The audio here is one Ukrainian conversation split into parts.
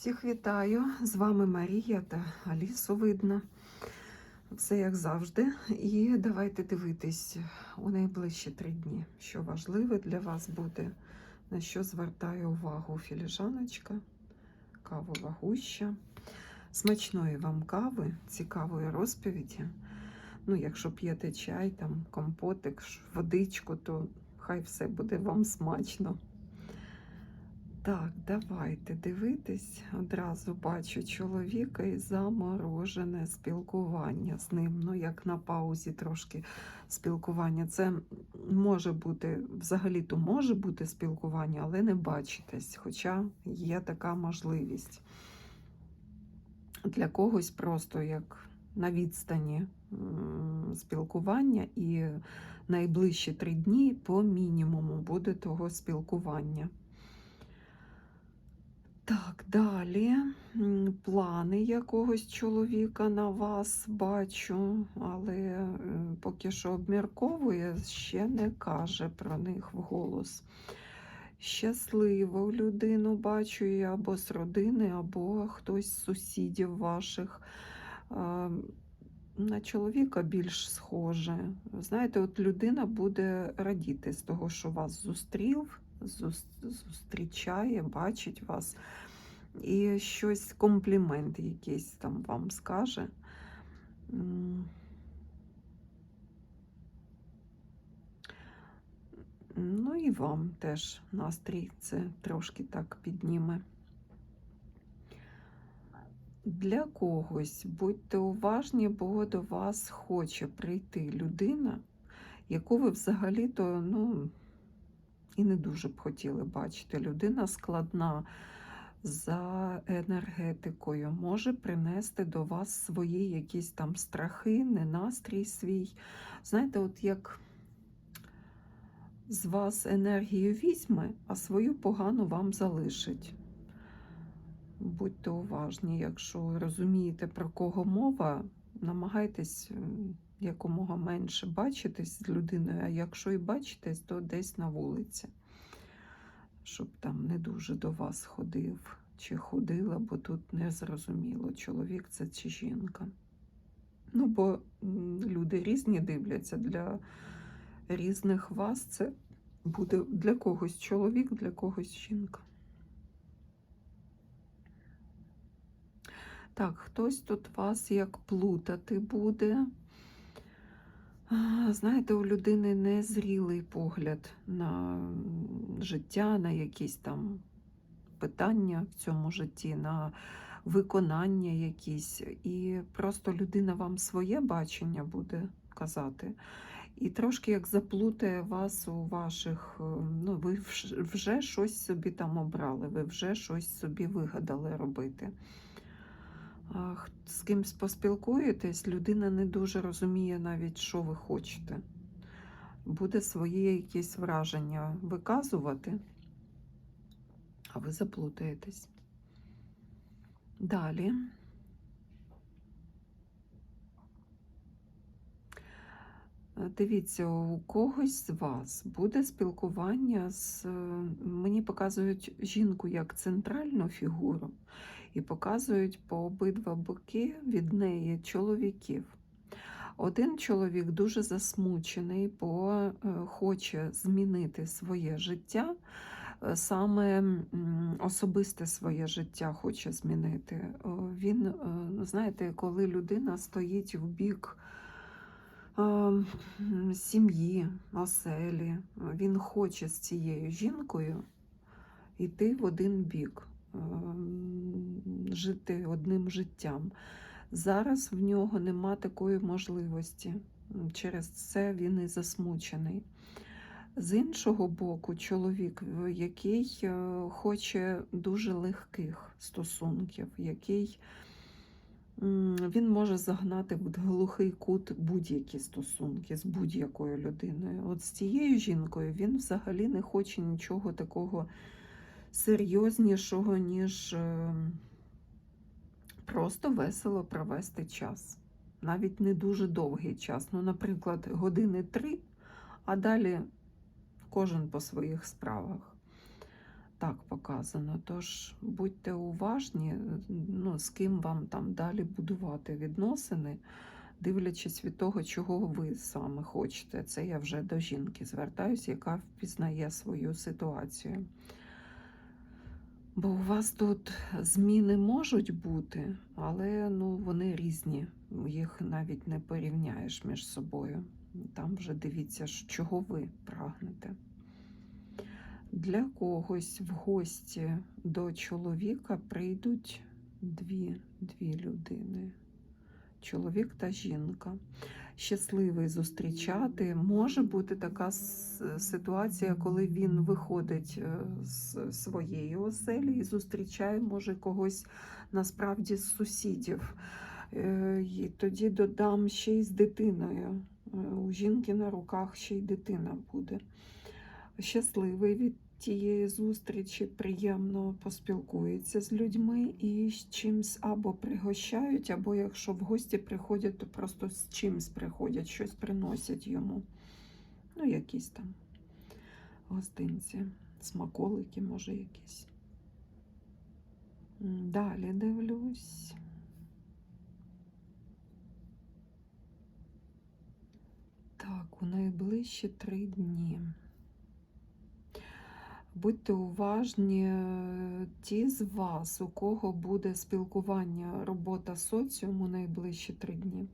Всіх вітаю! З вами Марія та Алісу видно. Все як завжди. І давайте дивитись у найближчі три дні, що важливе для вас буде, на що звертає увагу філіжаночка, кавова гуща. Смачної вам кави, цікавої розповіді. Ну, якщо п'єте чай, там, компотик, водичку, то хай все буде вам смачно. Так, давайте дивитись. Одразу бачу чоловіка і заморожене спілкування з ним. Ну, як на паузі трошки спілкування. Це може бути, взагалі-то може бути спілкування, але не бачитесь. Хоча є така можливість. Для когось просто як на відстані спілкування, і найближчі три дні по мінімуму буде того спілкування. Так, далі плани якогось чоловіка на вас бачу, але е, поки що обмірковує, ще не каже про них вголос. Щасливу людину бачу і або з родини, або хтось з сусідів ваших. На чоловіка більш схоже. Знаєте, от людина буде радіти з того, що вас зустрів, зус- зустрічає, бачить вас і щось, комплімент якийсь там вам скаже. Ну і вам теж настрій це трошки так підніме. Для когось будьте уважні, бо до вас хоче прийти людина, яку ви взагалі-то ну, і не дуже б хотіли бачити. Людина складна за енергетикою, може принести до вас свої якісь там страхи, ненастрій свій. Знаєте, от як з вас енергію візьме, а свою погану вам залишить. Будьте уважні, якщо розумієте, про кого мова, намагайтесь якомога менше бачитись з людиною, а якщо і бачитесь, то десь на вулиці, щоб там не дуже до вас ходив чи ходила, бо тут не зрозуміло, чоловік це чи жінка. Ну, бо люди різні дивляться для різних вас. Це буде для когось чоловік, для когось жінка. Так, хтось тут вас як плутати буде. Знаєте, у людини незрілий погляд на життя, на якісь там питання в цьому житті, на виконання якісь. І просто людина вам своє бачення буде казати. І трошки як заплутає вас у ваших, е, ну, ви вже щось собі там обрали, ви вже щось собі вигадали робити. З кимсь поспілкуєтесь, людина не дуже розуміє навіть, що ви хочете. Буде своє якісь враження виказувати, а ви заплутаєтесь. Далі. Е, Дивіться, у когось з вас буде спілкування з. е, Мені показують жінку як центральну фігуру, і показують по обидва боки від неї чоловіків. Один чоловік дуже засмучений, бо е, хоче змінити своє життя, е, саме особисте своє життя хоче змінити. Він, е, ну, знаєте, коли людина стоїть в бік сім'ї, оселі, він хоче з цією жінкою йти в один бік, жити одним життям. Зараз в нього нема такої можливості. Через це він і засмучений. З іншого боку, чоловік, який е, хоче дуже легких стосунків, який він може загнати в глухий кут будь-які стосунки з будь-якою людиною. От з цією жінкою він взагалі не хоче нічого такого серйознішого, ніж е, просто весело провести час. Навіть не дуже довгий час. Ну, наприклад, години три, а далі кожен по своїх справах. Так показано. Тож будьте уважні, ну, з ким вам там далі будувати відносини, дивлячись від того, чого ви саме хочете. Це я вже до жінки звертаюся, яка впізнає свою ситуацію. Бо у вас тут зміни можуть бути, але ну, вони різні. Їх навіть не порівняєш між собою. Там вже дивіться, чого ви прагнете. Для когось в гості до чоловіка прийдуть дві, дві людини. Чоловік та жінка. Щасливий зустрічати. Може бути така ситуація, коли він виходить е, з своєї оселі і зустрічає, може, когось насправді з сусідів. Е, І тоді додам ще й з дитиною. Е, У жінки на руках ще й дитина буде. Щасливий від тієї зустрічі, приємно поспілкується з людьми і з чимсь або пригощають, або якщо в гості приходять, то просто з чимсь приходять, щось приносять йому. Ну, якісь там гостинці, смаколики, може, якісь. Далі дивлюсь. Так, у найближчі три дні. Будьте уважні, е, ті з вас, у кого буде спілкування, робота соціуму найближчі три дні.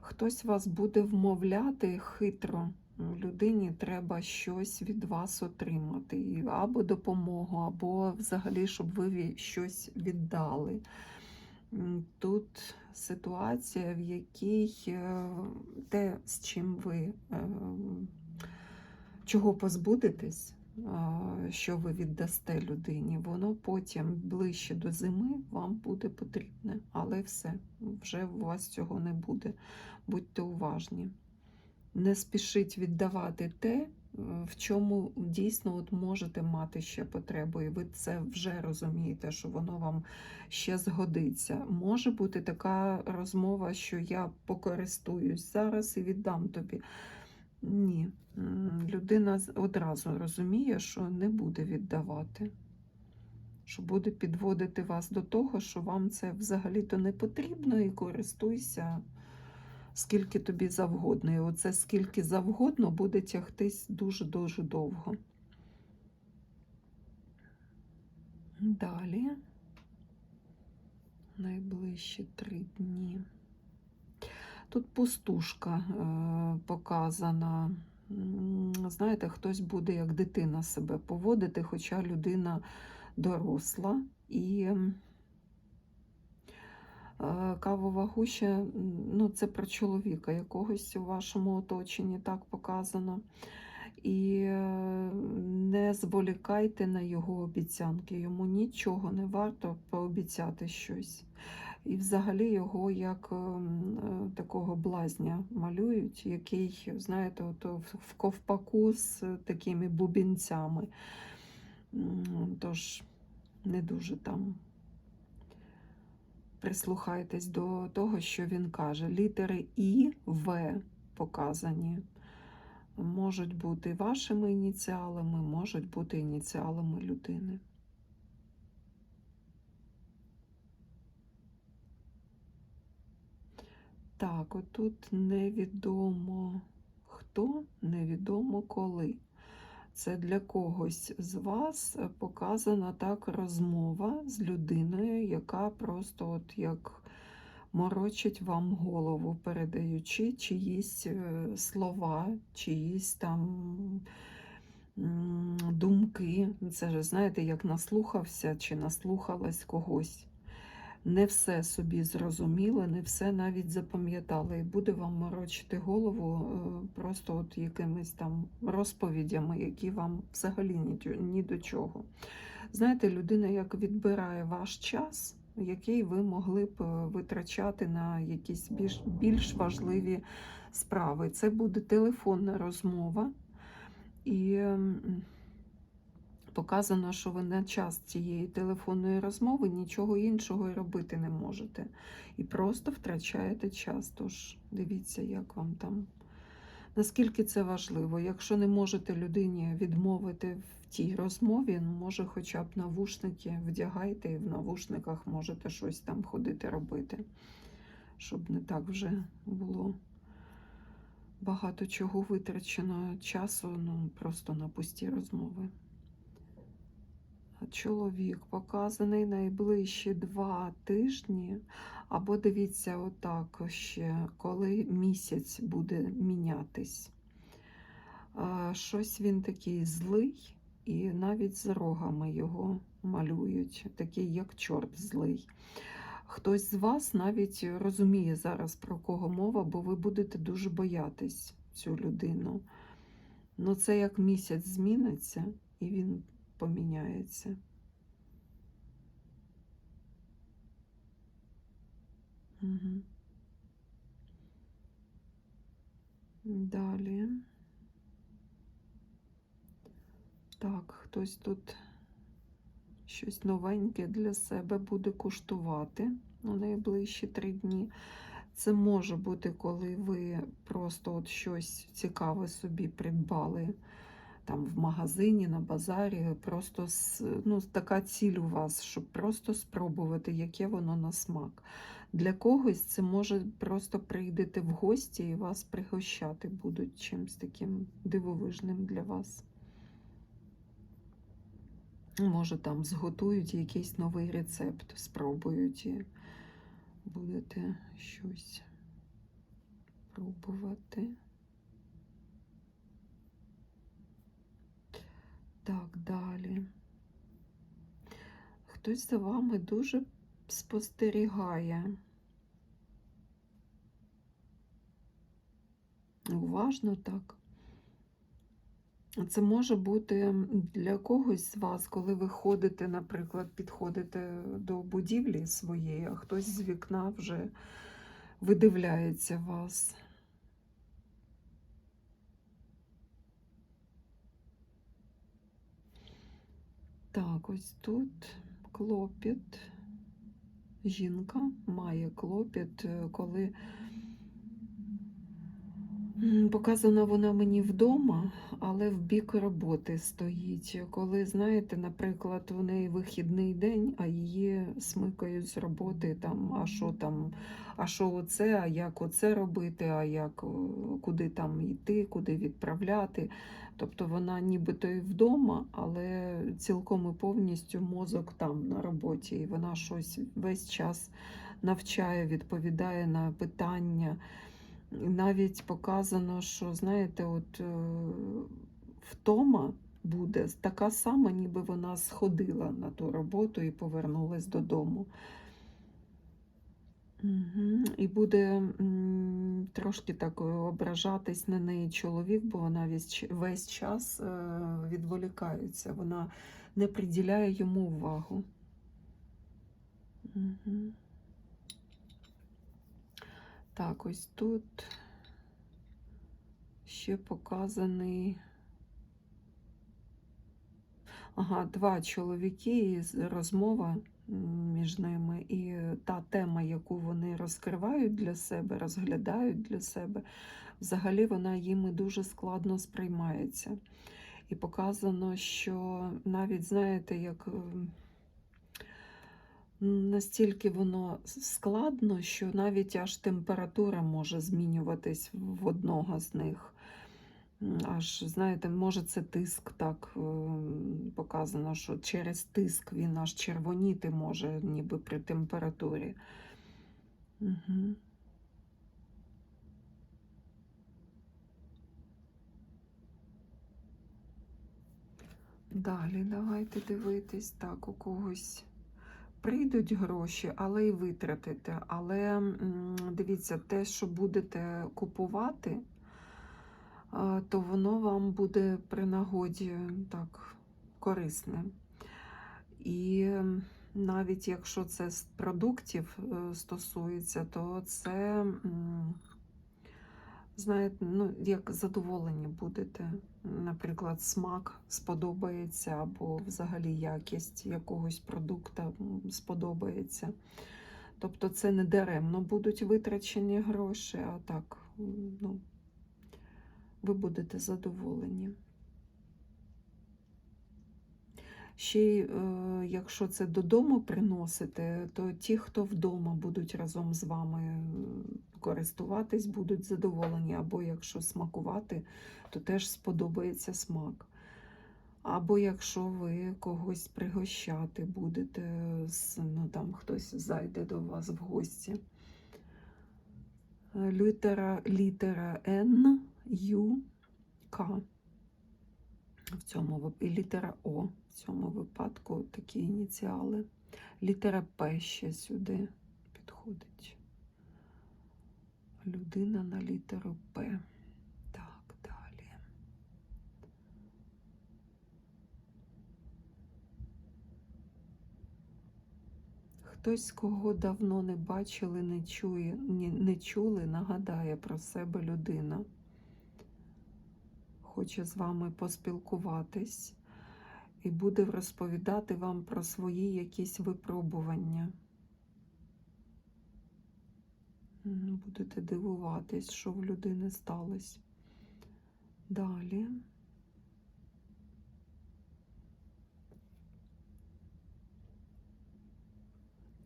Хтось вас буде вмовляти хитро. Людині треба щось від вас отримати, або допомогу, або взагалі, щоб ви щось віддали. Тут ситуація, в якій е, те, з чим ви е, чого позбудетесь, що ви віддасте людині, воно потім ближче до зими вам буде потрібне. Але все, вже у вас цього не буде. Будьте уважні. Не спішіть віддавати те, е, в чому дійсно от можете мати ще потребу, і ви це вже розумієте, що воно вам ще згодиться. Може бути така розмова, що я покористуюсь зараз і віддам тобі. Ні, людина одразу розуміє, що не буде віддавати, що буде підводити вас до того, що вам це взагалі-то не потрібно, і користуйся скільки тобі завгодно. І оце скільки завгодно буде тягтись дуже-дуже довго. Далі. Найближчі три дні. Тут пустушка е, показана. Знаєте, хтось буде як дитина себе поводити, хоча людина доросла. І е, кавова гуща, ну, це про чоловіка якогось у вашому оточенні так показано. І е, не зволікайте на його обіцянки. Йому нічого не варто пообіцяти щось. І взагалі його як ем, е, такого блазня малюють, який, знаєте, от в в ковпаку з такими бубінцями. Тож не дуже там прислухайтесь до того, що він каже. Літери І, В показані. Можуть бути вашими ініціалами, можуть бути ініціалами людини. Так, отут невідомо хто, невідомо коли. Це для когось з вас показана так розмова з людиною, яка просто от як морочить вам голову, передаючи чиїсь е, слова, чиїсь там думки. Це ж, знаєте, як наслухався чи наслухалась когось. Не все собі зрозуміло, не все навіть запам'ятали. І буде вам морочити голову е, просто от якимись там розповідями, які вам взагалі ні, до чого. Знаєте, людина як відбирає ваш час, який ви могли б е, витрачати на якісь більш, більш важливі справи. Це буде телефонна розмова. І показано, що ви на час цієї телефонної розмови нічого іншого робити не можете. І просто втрачаєте час. Тож дивіться, як вам там. Наскільки це важливо? Якщо не можете людині відмовити в тій розмові, ну, може, хоча б навушники вдягайте і в навушниках можете щось там ходити робити, щоб не так вже було багато чого витрачено часу, ну просто на пусті розмови. Чоловік показаний найближчі два тижні, або дивіться, отак ще, коли місяць буде мінятись. Щось він такий злий, і навіть з рогами його малюють, такий як чорт злий. Хтось з вас навіть розуміє зараз, про кого мова, бо ви будете дуже боятись цю людину. Ну, це як місяць зміниться, і він поміняється. Угу. Далі. Так, хтось тут щось новеньке для себе буде куштувати у найближчі три дні. Це може бути, коли ви просто от щось цікаве собі придбали там в магазині, на базарі. Просто ну, така ціль у вас, щоб просто спробувати, яке воно на смак. Для когось це може просто прийдете в гості і вас пригощати будуть чимось таким дивовижним для вас. Може, там зготують якийсь новий рецепт, спробують і будете щось пробувати. Так, далі. Хтось за вами дуже спостерігає. Уважно так. Це може бути для когось з вас, коли ви ходите, наприклад, підходите до будівлі своєї, а хтось з вікна вже видивляється вас. Так, ось тут клопіт. Жінка має клопіт, е, коли Показана вона мені вдома, але в бік роботи стоїть. Коли, знаєте, наприклад, у неї вихідний день, а її смикають з роботи, там, а що там, а що оце, а як оце робити, а як куди там йти, куди відправляти. Тобто вона нібито і вдома, але цілком і повністю мозок там на роботі. І вона щось весь час навчає, відповідає на питання. Навіть показано, що, знаєте, от е, втома буде така сама, ніби вона сходила на ту роботу і повернулась додому. І буде трошки так ображатись на неї чоловік, бо вона весь, час е, відволікається, вона не приділяє йому увагу. Так, ось тут ще показаний. Ага, два чоловіки і розмова між ними, і та тема, яку вони розкривають для себе, розглядають для себе, взагалі вона їм дуже складно сприймається. І показано, що навіть, знаєте, як ем, Настільки воно складно, що навіть аж температура може змінюватись в одного з них. Аж, знаєте, може це тиск так ем, показано, що через тиск він аж червоніти може, ніби при температурі. Угу. Далі давайте дивитись. Так, у когось прийдуть гроші, але і витратите. Але дивіться, те, що будете купувати, то воно вам буде при нагоді так корисне. І навіть якщо це з продуктів е, стосується, то це, знаєте, ну, як задоволені будете. Наприклад, смак сподобається, або взагалі якість якогось продукту сподобається. Тобто це не даремно будуть витрачені гроші, а так, ну, ви будете задоволені. Ще й, е, якщо це додому приносите, то ті, хто вдома будуть разом з вами е, користуватись, будуть задоволені. Або якщо смакувати, то теж сподобається смак. Або якщо ви когось пригощати будете, ну там хтось зайде до вас в гості. Е, Літера, літера Н, К. В цьому і літера О. В цьому випадку такі ініціали. Літера П ще сюди підходить. Людина на літеру П. Так, далі. Хтось, кого давно не бачили, не, чує, не чули, нагадає про себе людина. Хоче з вами поспілкуватись і буде розповідати вам про свої якісь випробування. Будете дивуватись, що в людини сталося. Далі.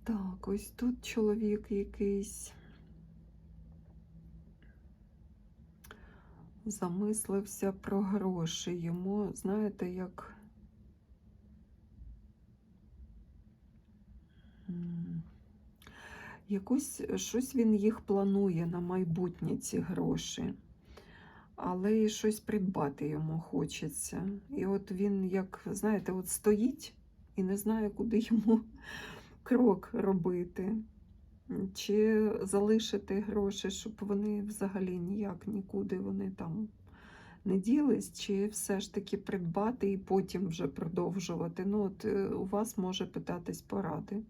Так, ось тут чоловік якийсь замислився про гроші. Йому, знаєте, як якусь щось він їх планує на майбутнє ці гроші. Але і щось придбати йому хочеться. І от він, як, знаєте, от стоїть і не знає, куди йому крок робити. Чи залишити гроші, щоб вони взагалі ніяк нікуди вони там не ділись, чи все ж таки придбати і потім вже продовжувати. Ну, от е, у вас може питатись поради.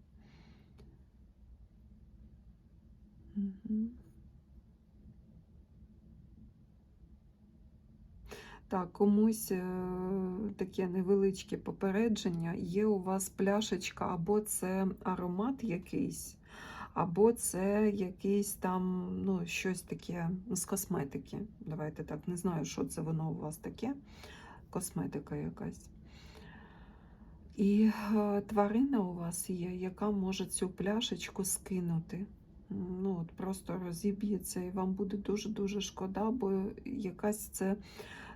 Так, комусь е, таке невеличке попередження. Є у вас пляшечка, або це аромат якийсь, або це якийсь там, ну, щось таке з косметики. Давайте так, не знаю, що це воно у вас таке. Косметика якась. І е, тварина у вас є, яка може цю пляшечку скинути. Ну, от просто розіб'ється, і вам буде дуже-дуже шкода, бо якась це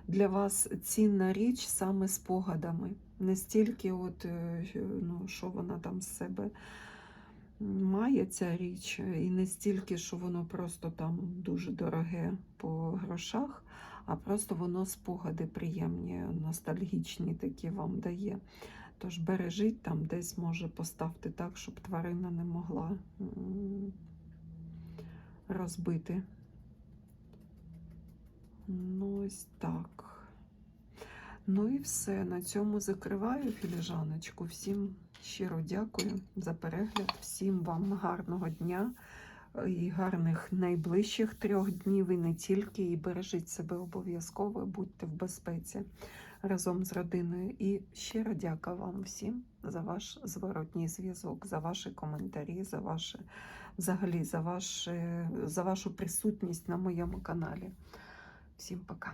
для вас цінна річ саме спогадами. Не стільки, от, е, ну, що вона там з себе має ця річ, і не стільки, що воно просто там дуже дороге по грошах, а просто воно спогади приємні, ностальгічні такі вам дає. Тож бережіть там, десь може поставте так, щоб тварина не могла розбити. Ну, ось так. Ну і все. На цьому закриваю філіжаночку. Всім щиро дякую за перегляд. Всім вам гарного дня і гарних найближчих трьох днів, і не тільки. І бережіть себе обов'язково, будьте в безпеці разом з родиною. І щиро дяка вам всім за ваш зворотній зв'язок, за ваші коментарі, за ваше, взагалі, за, ваше, за вашу присутність на моєму каналі. Всім пока.